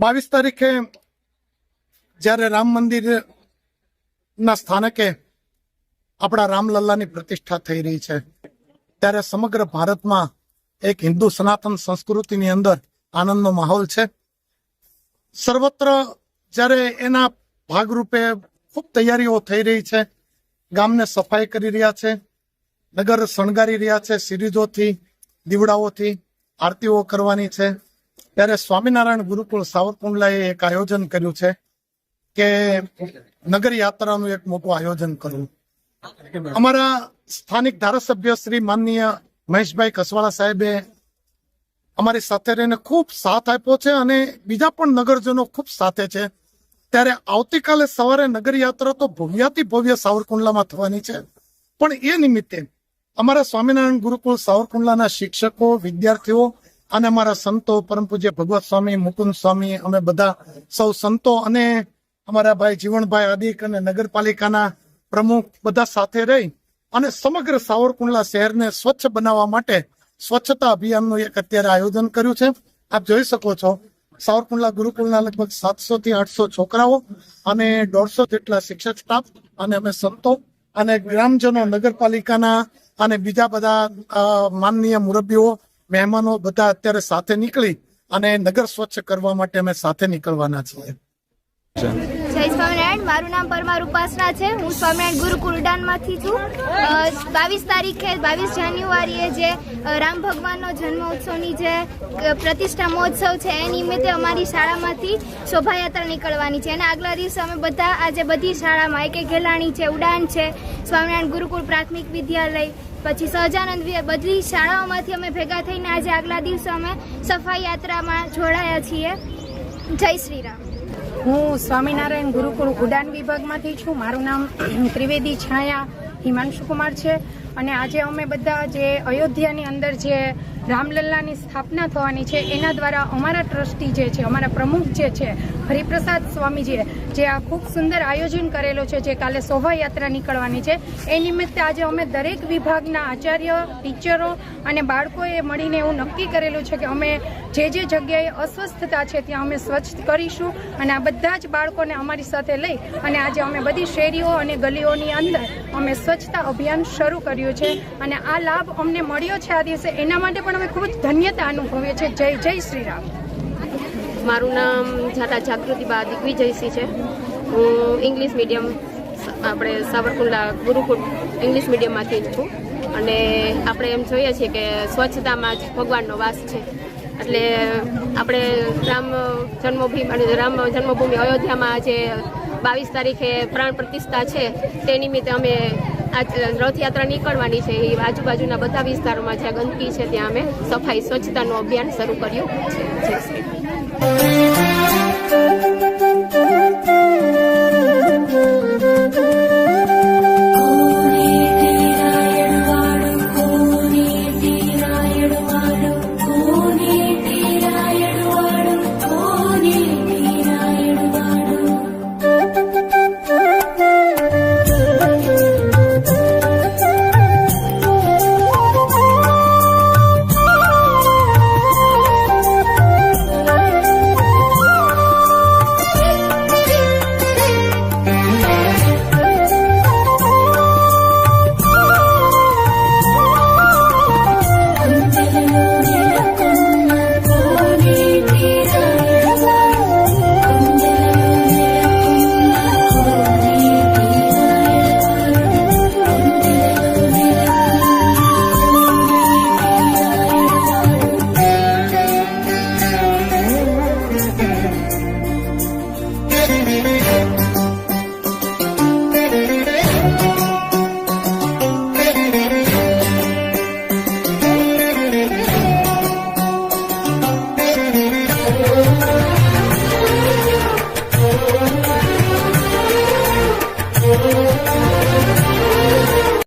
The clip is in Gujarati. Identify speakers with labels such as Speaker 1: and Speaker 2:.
Speaker 1: બાવીસ તારીખે જ્યારે રામ મંદિર ના સ્થાનકે આપણા રામલલ્લાની પ્રતિષ્ઠા થઈ રહી છે, ત્યારે સમગ્ર ભારતમાં એક હિન્દુ સનાતન સંસ્કૃતિની અંદર આનંદનો માહોલ છે. સર્વત્ર જ્યારે એના ભાગરૂપે ખૂબ તૈયારીઓ થઈ રહી છે, ગામને સફાઈ કરી રહ્યા છે, નગર શણગારી રહ્યા છે સિરીઝોથી દીવડાઓથી આરતીઓ કરવાની છે. ત્યારે સ્વામિનારાયણ ગુરુકુળ સાવરકુંડલાએ એક આયોજન કર્યું છે કે નગર યાત્રાનું એક મોટું આયોજન કરવું અમારા સ્થાનિક ધારાસભ્ય શ્રી માનનીય મહેશભાઈ કસવાળા સાહેબે અમારી સાથે રહીને ખૂબ સાથ આપ્યો છે અને બીજા પણ નગરજનો ખૂબ સાથે છે. ત્યારે આવતીકાલે સવારે નગર યાત્રા તો ભવ્યાથી ભવ્ય સાવરકુંડલામાં થવાની છે. પણ એ નિમિત્તે અમારા સ્વામિનારાયણ ગુરુકુળ સાવરકુંડલાના શિક્ષકો, વિદ્યાર્થીઓ અને અમારા સંતો પરમ પૂજ્ય ભગવત સ્વામી, મુકુંદ સ્વામી, અમે બધા સૌ સંતો અને અમારા ભાઈ જીવણભાઈ આદિક અને નગરપાલિકાના પ્રમુખ બધા સાથે રહી અને સમગ્ર સાવરકુંડલા શહેરને સ્વચ્છ બનાવવા માટે સ્વચ્છતા અભિયાનનું એક અત્યારે આયોજન કર્યું છે. આપ જોઈ શકો છો, સાવરકુંડલા ગુરુકુળના લગભગ સાતસો થી આઠસો છોકરાઓ અને દોઢસો જેટલા શિક્ષક સ્ટાફ અને અમે સંતો અને ગ્રામજનો, નગરપાલિકાના અને બીજા બધા માનનીય મુરબ્બીઓ મહેમાનો બધા અત્યારે સાથે નીકળી અને નગર સ્વચ્છ કરવા માટે અમે સાથે નીકળવાના છીએ.
Speaker 2: જય સ્વામિનારાયણ. મારું નામ પરમાર ઉપાસના છે. હું સ્વામિનારાયણ ગુરુકુળ ઉડાનમાંથી છું. બાવીસ તારીખે, બાવીસ જાન્યુઆરીએ જે રામ ભગવાનનો જન્મોત્સવની જે પ્રતિષ્ઠા મહોત્સવ છે, એ નિમિત્તે અમારી શાળામાંથી શોભાયાત્રા નીકળવાની છે. અને આગલા દિવસે અમે બધા આજે બધી શાળામાં એક એક ગેલાણી છે, ઉડાન છે, સ્વામિનારાયણ ગુરુકુળ પ્રાથમિક વિદ્યાલય, પછી સહજાનંદ બધી શાળાઓમાંથી અમે ભેગા થઈને આજે આગલા દિવસે અમે સફાઈ યાત્રામાં જોડાયા છીએ. જય શ્રી રામ.
Speaker 3: હું સ્વામિનારાયણ ગુરુકુળ ઉડાન વિભાગમાંથી છું. મારું નામ ત્રિવેદી છાયા હિમાંશુ કુમાર છે. અને આજે અમે બધા જે અયોધ્યાની અંદર જે રામલલ્લાની સ્થાપના થવાની છે. એના દ્વારા અમારા ટ્રસ્ટી જે છે, અમારા પ્રમુખ જે છે, હરિપ્રસાદ સ્વામીજીએ જે આ ખૂબ સુંદર આયોજન કરેલો છે, જે કાલે શોભાયાત્રા નીકળવાની છે. એ નિમિત્તે આજે અમે દરેક વિભાગના આચાર્ય, ટીચરો અને બાળકોએ મળીને એવું નક્કી કરેલું છે કે અમે જે જે જગ્યાએ અસ્વસ્થતા છે, ત્યાં અમે સ્વચ્છ કરીશું અને આ બધા જ બાળકોને અમારી સાથે લઈ અને આજે અમે બધી શેરીઓ અને ગલીઓની અંદર અમે સ્વચ્છતા અભિયાન શરૂ કર્યું છે. અને આ લાભ અમને મળ્યો છે આ દિવસે. એના માટે પણ અમે ખૂબ જ ધન્યતા અનુભવીએ છીએ. જય જય શ્રી રામ.
Speaker 4: મારું નામ જાટા જાગૃતિબા દિગ્વિજયસિંહ છે. હું ઇંગ્લિશ મીડિયમ આપણે સાવરકુંડલા ગુરુકુળ ઇંગ્લિશ મીડિયમમાંથી જ છું. અને આપણે એમ જોઈએ છીએ કે સ્વચ્છતામાં જ ભગવાનનો વાસ છે. એટલે આપણે રામ જન્મભૂમિ અને રામ જન્મભૂમિ અયોધ્યામાં જે બાવીસ તારીખે પ્રાણ પ્રતિષ્ઠા છે, તે નિમિત્તે અમે રથયાત્રા નીકળવાની છે. એ આજુબાજુના બધા વિસ્તારોમાં જ્યાં ગંદકી છે, ત્યાં અમે સફાઈ, સ્વચ્છતાનું અભિયાન શરૂ કર્યું. છે